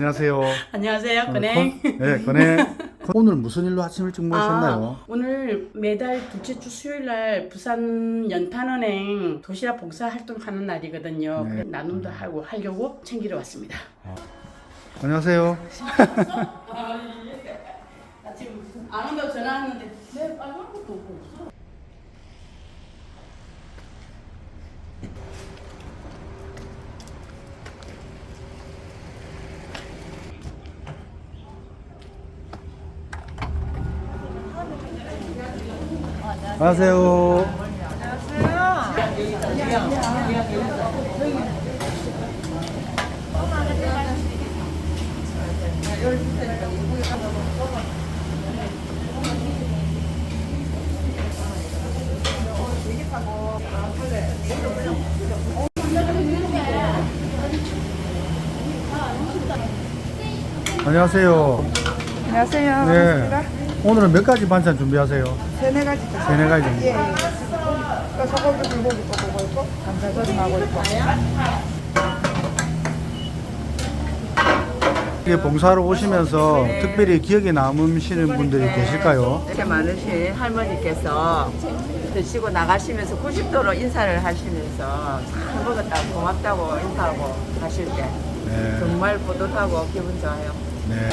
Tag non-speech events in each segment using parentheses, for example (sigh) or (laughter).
안녕하세요. 안녕하세요, 건행. 건- 네, 건행. (laughs) 오늘 무슨 일로 아침 일찍 모셨나요? 아, 오늘 매달 둘째 주 수요일 날 부산 연탄은행 도시락 봉사 활동하는 날이거든요. 네. 그래서 나눔도 하고 하려고 챙기러 왔습니다. 안녕하세요. 나 (laughs) 지금 안 온다고 전화했는데 내 빨간 것도 없고 안녕하세요. 안녕하세요. 안녕하세요. 네. 반갑습니다. 오늘은 몇 가지 반찬 준비하세요? 세네 가지 죠 세네 가지. 예, 예. 그 소고기 불고기 거 보고 있고 감자조림하고 있고. 이게 봉사로 오시면서 특별히 기억에 남으시는 분들이 계실까요? 이렇게 많으신 할머니께서 드시고 나가시면서 90도로 인사를 하시면서 잘 먹었다고 고맙다고 인사하고 가실 때 네. 정말 뿌듯하고 기분 좋아요. 네.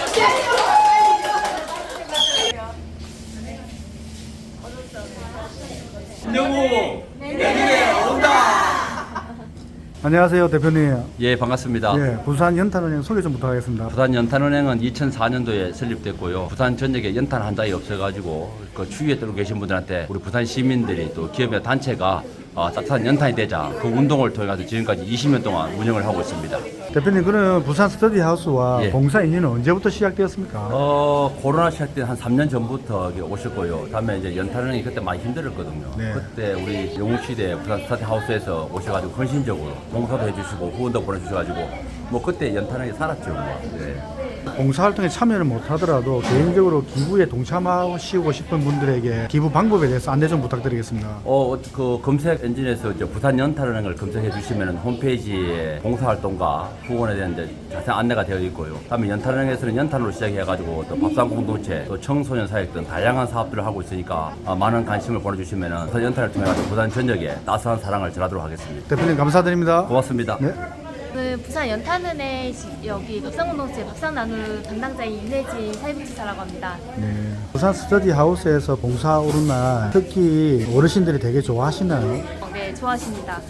안녕하세요 대표님. 예, 반갑습니다. 예, 부산 연탄은행 소개 좀 부탁하겠습니다. 부산 연탄은행은 2004년도에 설립됐고요. 부산 전역에 연탄 한 장이 없어가지고 그 주위에 떨고 계신 분들한테 우리 부산 시민들이 또 기업의 단체가 어, 따뜻한 연탄이 되자 그 운동을 통해 가지고 지금까지 20년 동안 운영을 하고 있습니다. 대표님 그는 부산 스터디 하우스와 예. 봉사 인연은 언제부터 시작되었습니까? 어, 코로나 시작 때한 3년 전부터 여기 오셨고요. 다음에 이제 연탄은행이 그때 많이 힘들었거든요. 네. 그때 우리 영웅시대 부산 스타트 하우스에서 오셔가지고 헌신적으로 봉사도 해주시고 후원도 보내주셔가지고 뭐 그때 연탄은행이 살았죠. 뭐. 예. 봉사 활동에 참여를 못하더라도 개인적으로 기부에 동참하시고 싶은 분들에게 기부 방법에 대해서 안내 좀 부탁드리겠습니다. 어, 그 검색 엔진에서 이제 부산 연탄은행을 검색해 주시면 홈페이지에 봉사활동과 후원에 대한 이제 자세한 안내가 되어 있고요. 다음에 연탄은행에서는 연탄으로 시작해가지고 또 밥상 공동체, 또 청소년 사역 등 다양한 사업들을 하고 있으니까 아, 많은 관심을 보내주시면 부산 연탄을 통해 가지고 부산 전역에 따스한 사랑을 전하도록 하겠습니다. 대표님 감사드립니다. 고맙습니다. 네. 저는 부산 연탄은행 지- 여기 밥상공동체 밥상 나누 담당자인 윤혜진 사회복지사라고 합니다. 네. 부산 스터디 하우스에서 봉사 오는 날 특히 어르신들이 되게 좋아하시나요? 어, 네, 좋아하십니다.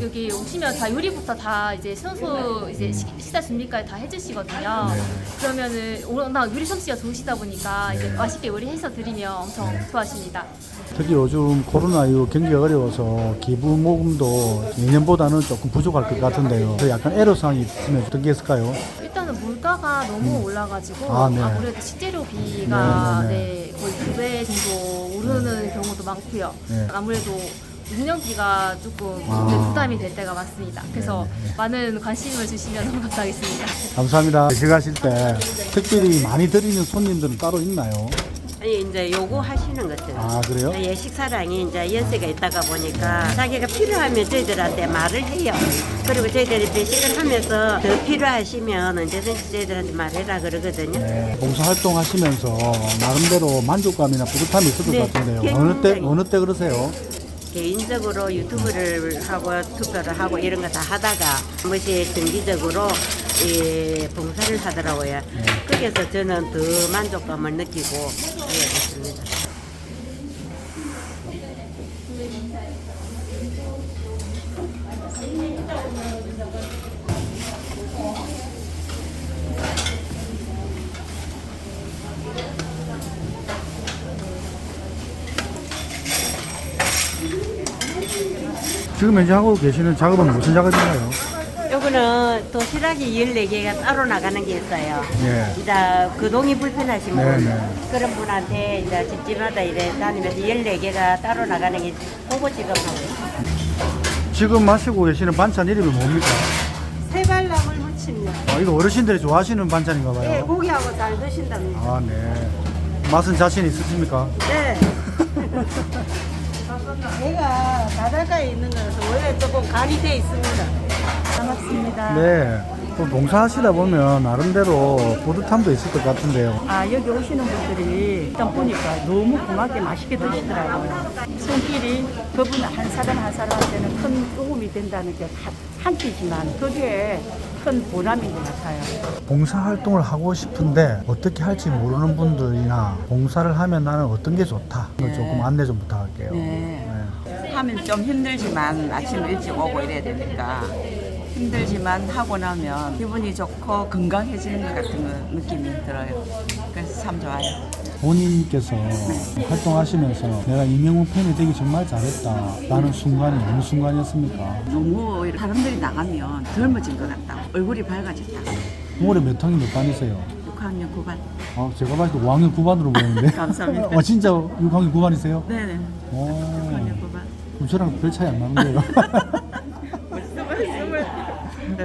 여기 오시면 다 요리부터 다 이제 순수 이제 식- 식사 준비까지 다 해주시거든요. 그러면은 워낙 요리 솜씨가 좋으시다 보니까 이제 맛있게 요리해서 드리면 엄청 좋아하십니다. 특히 요즘 코로나 이후 경기가 어려워서 기부 모금도 예년보다는 조금 부족할 것 같은데요. 그 약간 애로사항이 있으면 어떻게 했을까요? 일단은 물가가 너무 올라가지고 아, 네. 아무래도 식재료비가 네, 네, 네, 거의 두 배 정도 오르는 경우도 많고요. 네. 아무래도 운영비가 조금 아. 네, 부담이 될 때가 많습니다. 그래서 많은 관심을 주시면 너무 (laughs) 감사하겠습니다. 감사합니다. 들어가실 때 특별히 많이 드리는 손님들은 따로 있나요? 아니 이제 요구하시는 것들. 아 그래요? 예, 식사량이 이제 연세가 있다가 보니까 자기가 필요하면 저희들한테 말을 해요. 그리고 저희들이 배식을 하면서 더 필요하시면 언제든지 저희들한테 말해라 그러거든요. 네, 봉사 활동 하시면서 나름대로 만족감이나 뿌듯함이 있을 것 네, 같은데요. 어느 때 굉장히. 어느 때 그러세요? 개인적으로 유튜브를 하고 투표를 하고 이런 거 다 하다가 한 번씩 정기적으로 이 봉사를 하더라고요. 거기서 저는 더 만족감을 느끼고 그 지금 현재 하고 계시는 작업은 무슨 작업인가요? 요거는 도시락이 14개가 따로 나가는 게 있어요. 예. 이제 그동이 불편하신 분, 네, 네. 그런 분한테 이제 집집마다 이래 다니면서 14개가 따로 나가는 게 그거 지금 하고 있어요. 지금 마시고 계시는 반찬 이름이 뭡니까? 세발나물 무침요. 아, 이거 어르신들이 좋아하시는 반찬인가 봐요. 네, 고기하고 잘 드신답니다. 아, 네. 맛은 자신 있으십니까? 네. (laughs) 얘가 바닷가에 있는 거라서 원래 조금 간이 돼 있습니다. 반갑습니다. 네. 또 봉사하시다 보면 나름대로 뿌듯함도 있을 것 같은데요. 아 여기 오시는 분들이 일단 보니까 너무 고맙게 맛있게 드시더라고요. 손길이 그분 한 사람 한 사람한테는 큰 도움이 된다는 게 한- 한 끼지만 그게 큰 보람인 것 같아요. 봉사 활동을 하고 싶은데 어떻게 할지 모르는 분들이나 봉사를 하면 나는 어떤 게 좋다. 이걸 조금 안내 좀 부탁할게요. 네. 네. 하면 좀 힘들지만 아침 일찍 오고 이래야 되니까 힘들지만 하고 나면 기분이 좋고 건강해지는 것 같은 거 느낌이 들어요. 그래서 참 좋아요. 본인께서 활동하시면서 내가 이명우 팬이 되기 정말 잘했다. 라는 순간이 어느 순간이었습니까? 너무 사람들이 나가면 젊어진 것 같다. 얼굴이 밝아졌다. 올해 몇 학년 몇 반이세요? 6학년 9반. 아, 제가 봤을 때 5학년 9반으로 보이는데. (laughs) 감사합니다. 어, 진짜 6학년 9반이세요? 네네. 오. 6학년 9반. 저랑 별 차이 안 나는 거예요. (laughs)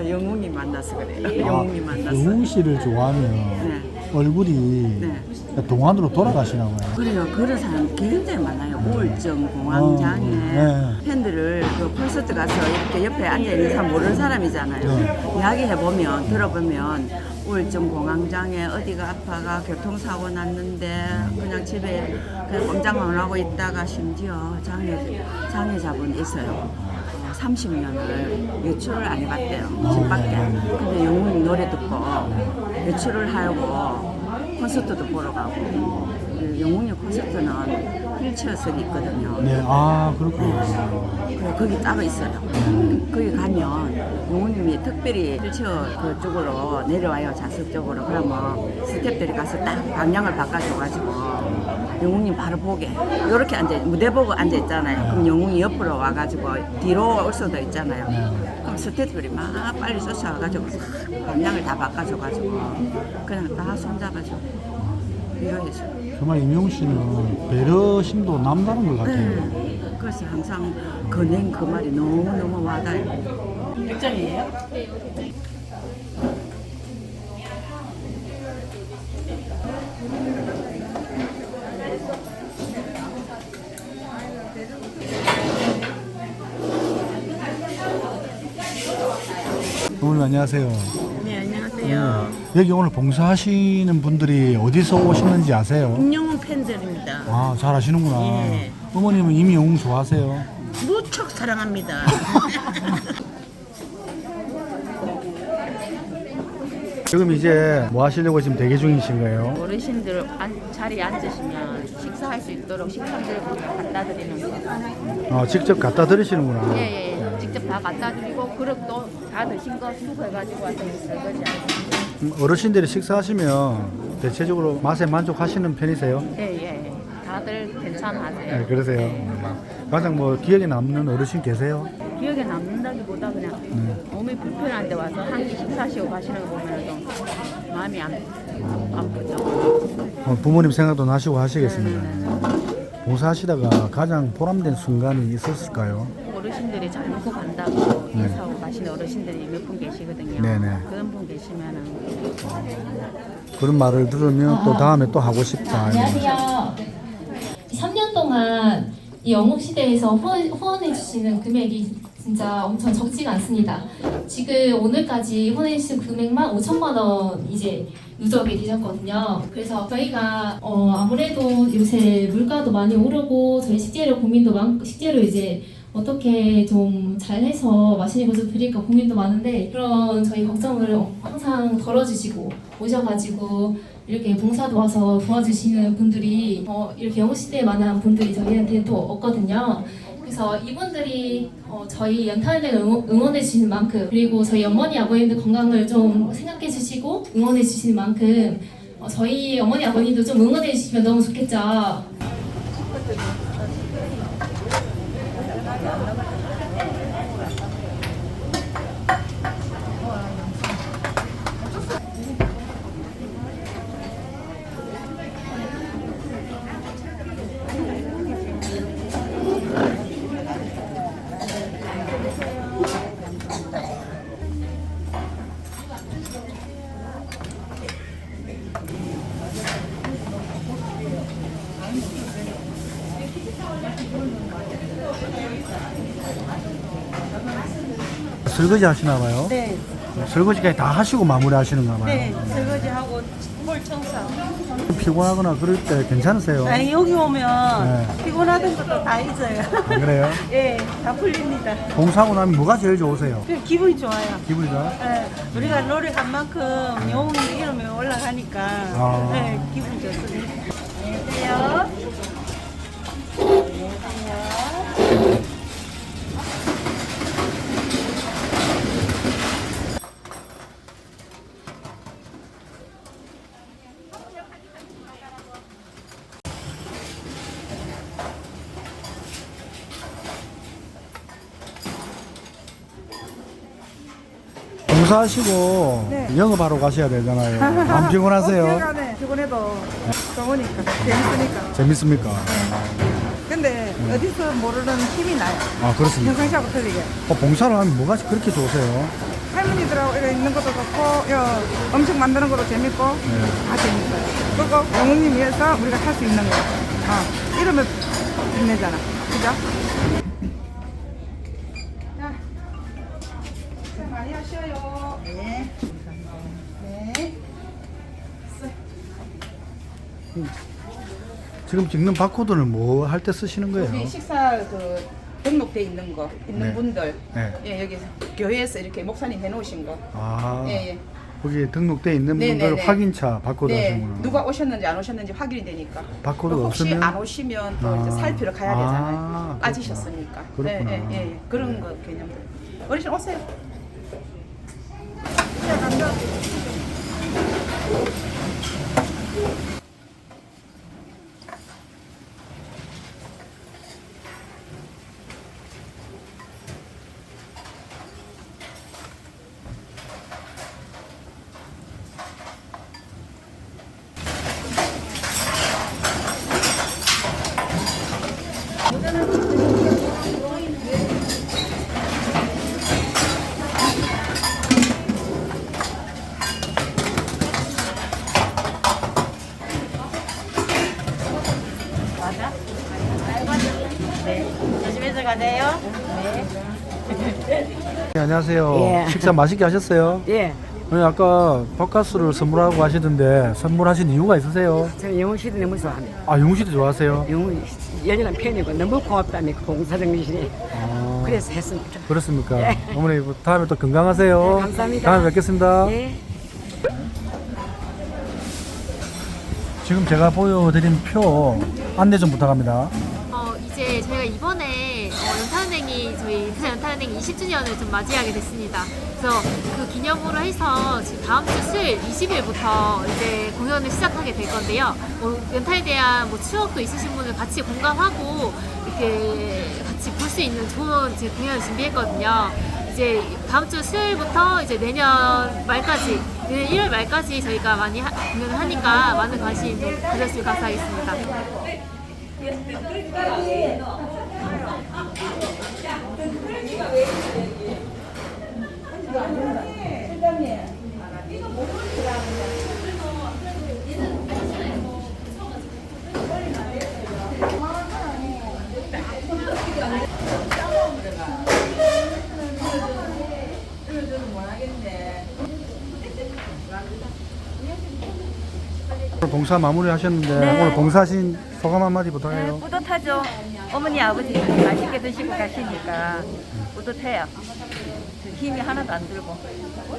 영웅이 만나서 그래요. 아, 영웅이 만나서. 영웅 씨를 좋아하면 네. 얼굴이 네. 동안으로 돌아가시나 봐요. 그래요. 그런 사람 굉장히 많아요. 우울증, 공황장애 어, 네. 팬들을 그 콘서트 가서 이렇게 옆에 앉아 있는 사람 모르는 사람이잖아요. 네. 이야기해 보면 들어보면 우울증, 공황장애 어디가 아파가 교통사고 났는데 그냥 집에 그냥 꼼짝만 하고 있다가 심지어 장애 장애자분 있어요. 어, 30년을 외출을 안 해봤대요. 집 밖에. 근데 영웅이 노래 듣고 외출을 하고 콘서트도 보러 가고 그 영웅이 콘서트는 휠체어석이 있거든요. 네, 아, 그렇군요. 그리고 거기 따로 있어요. 거기 가면 영웅님이 특별히 휠체어 그쪽으로 내려와요 좌석 쪽으로 그러면 스태프들이 가서 딱 방향을 바꿔줘가지고 영웅님 바로 보게 이렇게 앉아 무대 보고 앉아 있잖아요. 그럼 영웅이 옆으로 와가지고 뒤로 올 수도 있잖아요. 스태프들이 막 빨리 쫓아와가지고 방향을 다 바꿔줘가지고 그냥 다 손잡아줘 위로해줘. 정말 임영웅 씨는 배려심도 남다른 것 같아요. 네. 그래서 항상 그낸 그 말이 너무너무 와닿아요. 백점이에요? 안녕하세요. 네 안녕하세요. 여기 오늘 봉사하시는 분들이 어디서 오시는지 아세요? 임영웅 팬들입니다. 아, 잘 아시는구나. 예. 어머님은 임영웅 좋아하세요? 무척 사랑합니다. (laughs) 지금 이제 뭐 하시려고 지금 대기 중이신 거예요? 어르신들 안- 자리에 앉으시면 식사할 수 있도록 식판들 갖다 드리는 거. 어, 직접 갖다 드리시는구나. 예, 예. 직접 다 갖다 그릇도 다 드신 거 수거해가지고 와서 이 설거지. 음, 어르신들이 식사하시면 대체적으로 맛에 만족하시는 편이세요? 예, 예. 다들 괜찮아하세요. 네, 그러세요. 가장 뭐 기억에 남는 어르신 계세요? 기억에 남는다기보다 그냥 몸이 불편한데 와서 한 끼 식사하시고 가시는 거 보면 좀 마음이 안, 안 붙죠. 어, 부모님 생각도 나시고 하시겠습니다. 봉사하시다가 가장 보람된 순간이 있었을까요? 어르신들이 잘 먹고 간다고 인사하고 가시는 어르신들이 몇 분 계시거든요. 네네. 그런 분 계시면은 그런 말을 들으면 또 다음에 또 하고 싶다. 안녕하세요. 3년 동안 이 영웅 시대에서 후원, 후원 해 주시는 금액이 진짜 엄청 적지가 않습니다. 지금 오늘까지 후원해 주신 금액만 5천만 원 이제 누적이 되셨거든요. 그래서 저희가 어, 아무래도 요새 물가도 많이 오르고 저희 식재료 고민도 많고 식재료 이제 어떻게 좀 잘해서 맛있는 것을 드릴까 고민도 많은데 그런 저희 걱정을 항상 덜어주시고 오셔가지고 이렇게 봉사도 와서 도와주시는 분들이 어, 이렇게 영시대만한 분들이 저희한테 또 없거든요. 그래서 이분들이 어, 저희 연탄을 응원해 주시는 만큼 그리고 저희 어머니 아버님들 건강을 좀 생각해 주시고 응원해 주시는 만큼 어, 저희 어머니 아버님도 좀 응원해 주시면 너무 좋겠죠. 설거지 하시나 봐요? 네. 설거지까지 다 하시고 마무리 하시는가 봐요. 네, 설거지하고 물 청소하고. 피곤하거나 그럴 때 괜찮으세요? 아니, 여기 오면 네. 피곤하던 것도 다 잊어요. 안 그래요? (laughs) 예, 다 풀립니다. 봉사하고 나면 뭐가 제일 좋으세요? 그 기분이 좋아요. 기분이 좋아요? 예, 우리가 노력한 만큼 영웅이 이름이 올라가니까 아. 예, 기분이 좋습니다. 안녕하세요. 봉사하시고 영업하러 가셔야 되잖아요. (laughs) 안 피곤하세요? 시간에 피곤해도 좋으니까 재밌으니까. 재밌습니까? 근데 어디서 모르는 힘이 나요. 아 그렇습니까? 평상시하고 틀리게. 어, 봉사를 하면 뭐가 그렇게 좋으세요? 할머니들하고 이렇게 있는 것도 좋고, 여, 음식 만드는 것도 재밌고, 다 재밌어요. 그리고 영웅님 위해서 우리가 살수 있는 거예요. 어, 이름을 빛내잖아. 그죠? 많이 하셔요. 네. 네. 지금 찍는 바코드는 뭐 할 때 쓰시는 거예요? 여기 식사 그 등록돼 있는 거 있는 네. 분들 네. 예 여기 교회에서 이렇게 목사님 해놓으신 거 아 예, 예. 거기 등록돼 있는 네, 분들 네, 네. 확인차 바코드 네 하시는구나. 누가 오셨는지 안 오셨는지 확인이 되니까 바코드가 혹시 없으면 안 오시면 또 아. 이제 살피러 가야 아, 되잖아요 빠지셨으니까 그렇구나. 예, 예, 예, 예. 그런 네. 거 개념들 어르신 오세요 Thank you. 안녕하세요. 예. 식사 맛있게 하셨어요? 예, 아니, 아까 바카스를 선물하고 하시던데 선물하신 이유가 있으세요? 저 영훈 씨도 너무 좋아합니다. 아 용우 씨도 좋아하세요? 영훈 열렬한 팬이고 너무 고맙다니까 봉사 정신이. 아, 그래서 했습니다. 그렇습니까? 예. 어머니 다음에 또 건강하세요. 네, 감사합니다. 다음에 뵙겠습니다. 예. 지금 제가 보여드린 표 안내 좀 부탁합니다. 어, 이제 저희가 이번에 탄은행이 저희 연탄은행 20주년을 좀 맞이하게 됐습니다. 그래서 그 기념으로 해서 지금 다음 주 수요일 20일부터 이제 공연을 시작하게 될 건데요. 뭐 연탄에 대한 뭐 추억도 있으신 분을 같이 공감하고 이렇게 같이 볼 수 있는 좋은 공연을 준비했거든요. 이제 다음 주 수요일부터 이제 내년 말까지 내년 1월 말까지 저희가 많이 하- 공연을 하니까 많은 관심 좀 가졌으면 감사하겠습니다. 오늘 봉사 마무리 하셨는데 네. 오늘 봉사하신 소감 한마디 부탁해요. 뿌듯하죠. 어머니 아버지 맛있게 드시고 가시니까 뿌듯해요. 그 힘이 하나도 안 들고.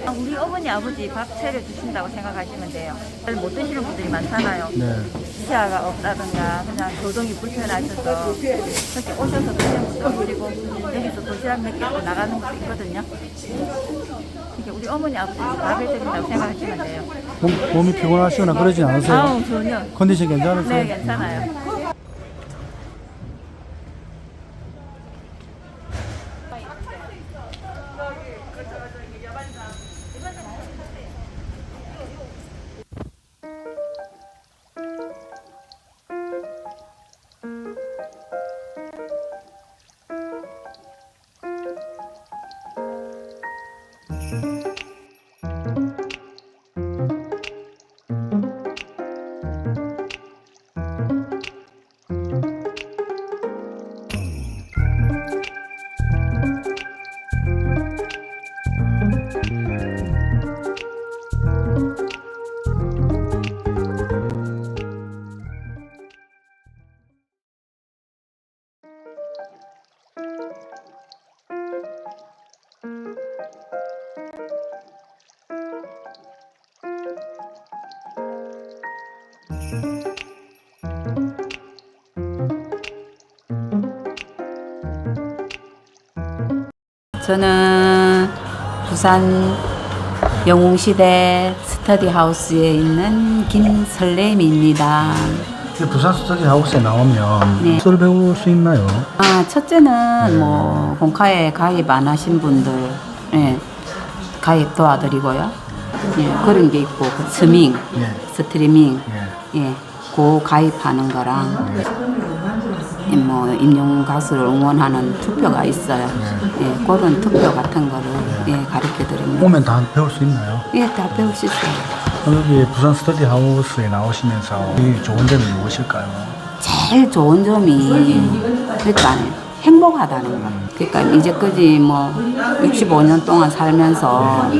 아, 우리 어머니 아버지 밥 차려 주신다고 생각하시면 돼요. 잘못 드시는 분들이 많잖아요. 네. 시야가 없다든가 그냥 교동이 불편하셔서 그렇게 오셔서 드시면 그리고 여기서 도시락 몇개또 나가는 것도 있거든요. 그러니까 우리 어머니 아버지 밥 해드린다고 생각하시면 돼요. 몸, 몸이 피곤하시거나 그러진 않으세요? 아우 전혀. 컨디션 괜찮으세요? 네 괜찮아요. 저는 부산 영웅시대 스터디하우스에 있는 김설렘입니다. 부산 스터디 하우스에 나오면 네. 무엇을 배울 수 있나요? 아, 첫째는 뭐 공카에 가입 안 하신 분들 예, 가입 도와드리고요. 예, 그런 게 있고 그 스밍, 예. 스트리밍, 예. 예, 그 가입하는 거랑 예, 뭐 임용 가수를 응원하는 투표가 있어요. 예, 그런 투표 같은 거를 예, 가르쳐 드립니다. 오면 다 배울 수 있나요? 예, 다 배울 수 있어요. 여기 부산 스터디 하우스에 나오시면서 이 좋은 점이 무엇일까요? 제일 좋은 점이 일단 행복하다는 거. 그러니까 이제까지 뭐 65년 동안 살면서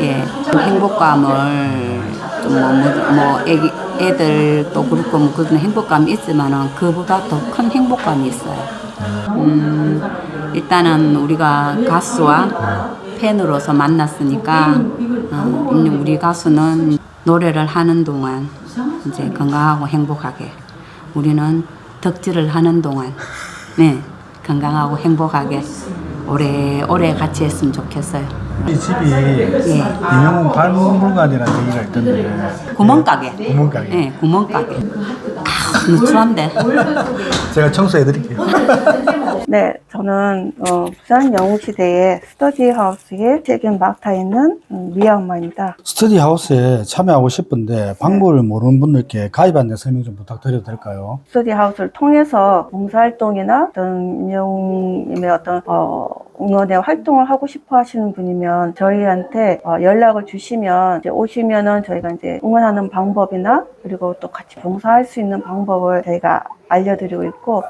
예, 행복감을 좀뭐 뭐, 뭐 애기 애들도 그렇고 뭐 그런 행복감이 있지만은 그보다 더 큰 행복감이 있어요. 음, 일단은 우리가 가수와 팬으로서 만났으니까 어, 우리 가수는 노래를 하는 동안 이제 건강하고 행복하게 우리는 덕질을 하는 동안 네 건강하고 행복하게 오래오래 같이 했으면 좋겠어요. 이 집이 유명한 박물관이라는 얘기가 있던데 구멍가게. 구멍가게. 네, 구멍가게. 아, 누추한데. 제가 청소해 드릴게요. 네, 저는 어, 부산 영웅시대의 스터디 하우스에 책임 맡아 있는 음, 미아 엄마입니다. 스터디 하우스에 참여하고 싶은데 방법을 모르는 분들께 가입 안내 설명 좀 부탁드려도 될까요? 스터디 하우스를 통해서 봉사활동이나 어떤 영웅님의 어떤 어, 응원의 활동을 하고 싶어 하시는 분이면 저희한테 어, 연락을 주시면 이제 오시면은 저희가 이제 응원하는 방법이나 그리고 또 같이 봉사할 수 있는 방법을 저희가 알려드리고 있고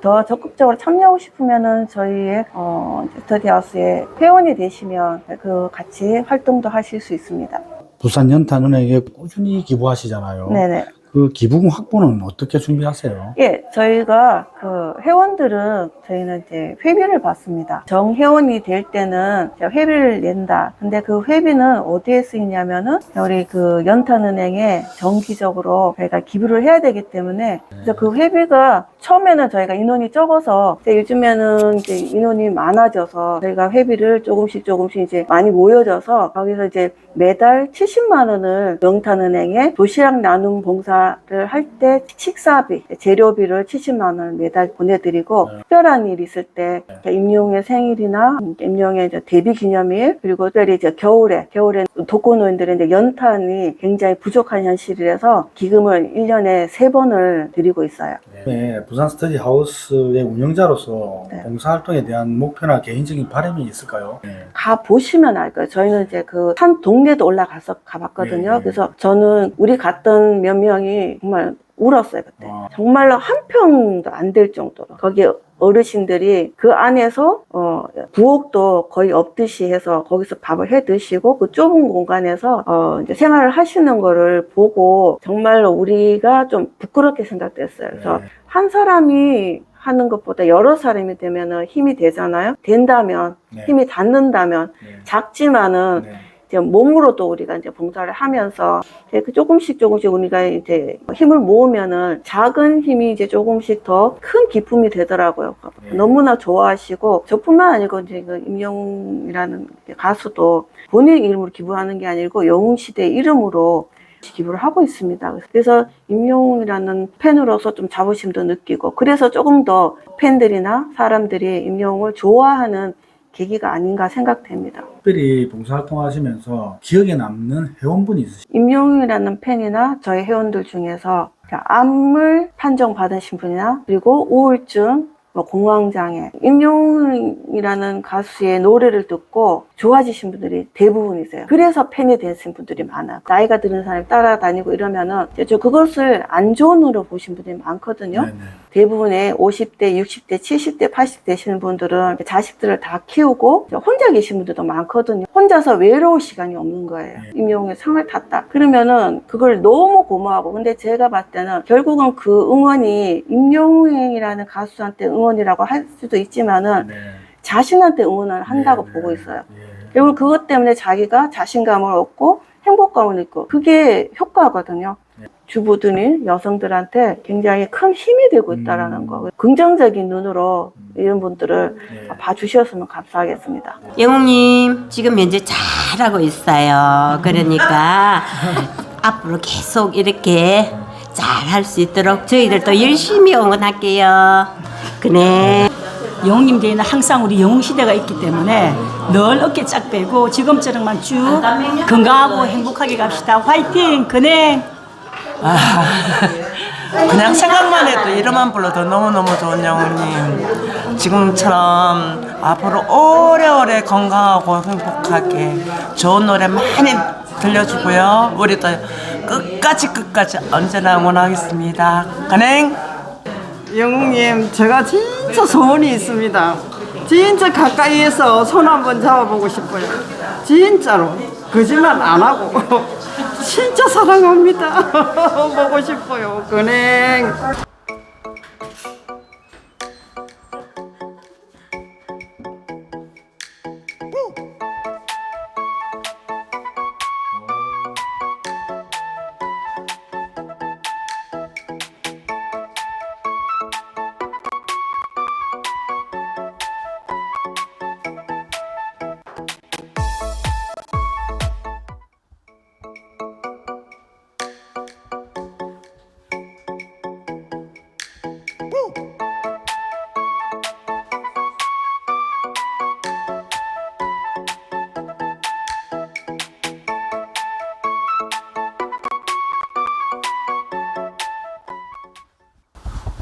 더 적극적으로 참여하고 싶으면은 저희의 어, 이제 스터디 하우스의 회원이 되시면 그 같이 활동도 하실 수 있습니다. 부산 연탄은행에 꾸준히 기부하시잖아요. 네네. 그 기부금 확보는 어떻게 준비하세요? 예, 저희가 그 회원들은 저희는 이제 회비를 받습니다. 정회원이 될 때는 이제 회비를 낸다. 근데 그 회비는 어디에 쓰이냐면은 우리 그 연탄은행에 정기적으로 저희가 기부를 해야 되기 때문에 그래서 그 회비가 처음에는 저희가 인원이 적어서 근데 요즘에는 이제 인원이 많아져서 저희가 회비를 조금씩 조금씩 이제 많이 모여져서 거기서 이제 매달 70만 원을 영탄은행에 도시락 나눔 봉사 를 할 때 식사비, 재료비를 70만 원을 매달 보내드리고 특별한 일 있을 때 임용의 생일이나 임용의 데뷔 기념일 그리고 특별히 이제 겨울에 겨울에 독거노인들의 이제 연탄이 굉장히 부족한 현실이라서 기금을 1년에 세번을 드리고 있어요. 네, 부산 스터디 하우스의 운영자로서 네. 봉사활동에 대한 목표나 개인적인 바람이 있을까요? 네. 가 보시면 알 거예요. 저희는 이제 그 산 동네도 올라가서 가봤거든요. 네. 그래서 저는 우리 갔던 몇 명이 정말 울었어요 그때. 와. 정말로 한 평도 안 될 정도로 거기 어르신들이 그 안에서 어 부엌도 거의 없듯이 해서 거기서 밥을 해 드시고 그 좁은 공간에서 어 이제 생활을 하시는 거를 보고 정말로 우리가 좀 부끄럽게 생각됐어요. 그래서 네. 한 사람이 하는 것보다 여러 사람이 되면은 힘이 되잖아요. 된다면 네. 힘이 닿는다면 네. 작지만은 네. 이제 몸으로도 우리가 이제 봉사를 하면서 이제 그 조금씩 조금씩 우리가 이제 힘을 모으면은 작은 힘이 이제 조금씩 더 큰 기쁨이 되더라고요. 네. 너무나 좋아하시고 저뿐만 아니고 이제 그 임영웅이라는 가수도 본인 이름으로 기부하는 게 아니고 영웅시대 이름으로 기부를 하고 있습니다. 그래서 임영웅이라는 팬으로서 좀 자부심도 느끼고 그래서 조금 더 팬들이나 사람들이 임영웅을 좋아하는 계기가 아닌가 생각됩니다. 특별히 봉사활동 하시면서 기억에 남는 회원분이 있으시죠? 임영웅이라는 팬이나 저희 회원들 중에서 암을 판정받으신 분이나 그리고 우울증, 뭐 공황장애, 임영웅이라는 가수의 노래를 듣고 좋아지신 분들이 대부분이세요. 그래서 팬이 되신 분들이 많아요. 나이가 드는 사람이 따라다니고 이러면은 저 그것을 안 좋은 으로 보신 분들이 많거든요. 네네. 대부분의 50대, 60대, 70대, 80대 되시는 분들은 자식들을 다 키우고 혼자 계신 분들도 많거든요. 혼자서 외로울 시간이 없는 거예요. 임영웅의 상을 탔다. 그러면은 그걸 너무 고마워하고 근데 제가 봤을 때는 결국은 그 응원이 임영웅이라는 가수한테 응원이라고 할 수도 있지만은 자신한테 응원을 한다고 보고 있어요. 결국 그것 때문에 자기가 자신감을 얻고 행복감을 느끼고 그게 효과거든요. 주부들이 여성들한테 굉장히 큰 힘이 되고 있다라는 거. 긍정적인 눈으로 이런 분들을 봐주셨으면 감사하겠습니다. 영웅님 지금 현재 잘하고 있어요. 그러니까 (laughs) 앞으로 계속 이렇게 잘 할 수 있도록 저희들도 열심히 응원할게요. 그네. 영웅님 뒤에는 항상 우리 영웅 시대가 있기 때문에 늘 어깨 쫙 빼고 지금처럼만 쭉 건강하고 행복하게 갑시다. 화이팅! 근 행! 그냥 생각만 해도 이름만 불러도 너무너무 좋은 영웅님 지금처럼 앞으로 오래오래 건강하고 행복하게 좋은 노래 많이 들려주고요 우리도 끝까지 끝까지 언제나 응원하겠습니다 간행 영웅님, 제가 진짜 소원이 있습니다. 진짜 가까이에서 손 한번 잡아보고 싶어요. 진짜로. 거짓말 안 하고. (laughs) 진짜 사랑합니다. (laughs) 보고 싶어요. 근행.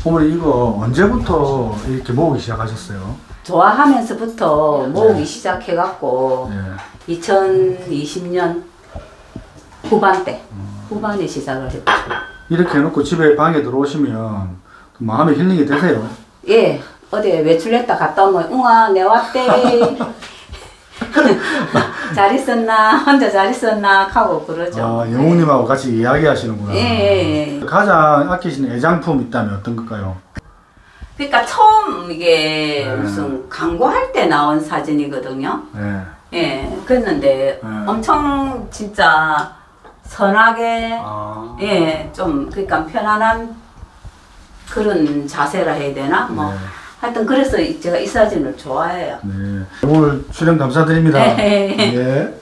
어머니 이거 언제부터 이렇게 모으기 시작하셨어요? 좋아하면서부터 모으기 시작해갖고 네. 2020년 후반 때 후반에 시작을 했죠. 이렇게 해놓고 집에 방에 들어오시면 또 마음의 힐링이 되세요? 예, 어디 외출했다 갔다 오면 웅아 내 왔대. (laughs) 잘 있었나 혼자 잘 있었나 하고 그러죠. 아, 영웅님하고 같이 이야기하시는구나. 예, 예, 예. 가장 아끼시는 애장품 있다면 어떤 걸까요? 그러니까 처음 이게 네. 무슨 광고할 때 나온 사진이거든요. 네. 예, 그랬는데 네. 엄청 진짜 선하게 아, 예, 좀 그러니까 편안한 그런 자세라 해야 되나? 뭐 네. 하여튼 그래서 제가 이 사진을 좋아해요. 네. 오늘 출연 감사드립니다. (laughs) 네. 예.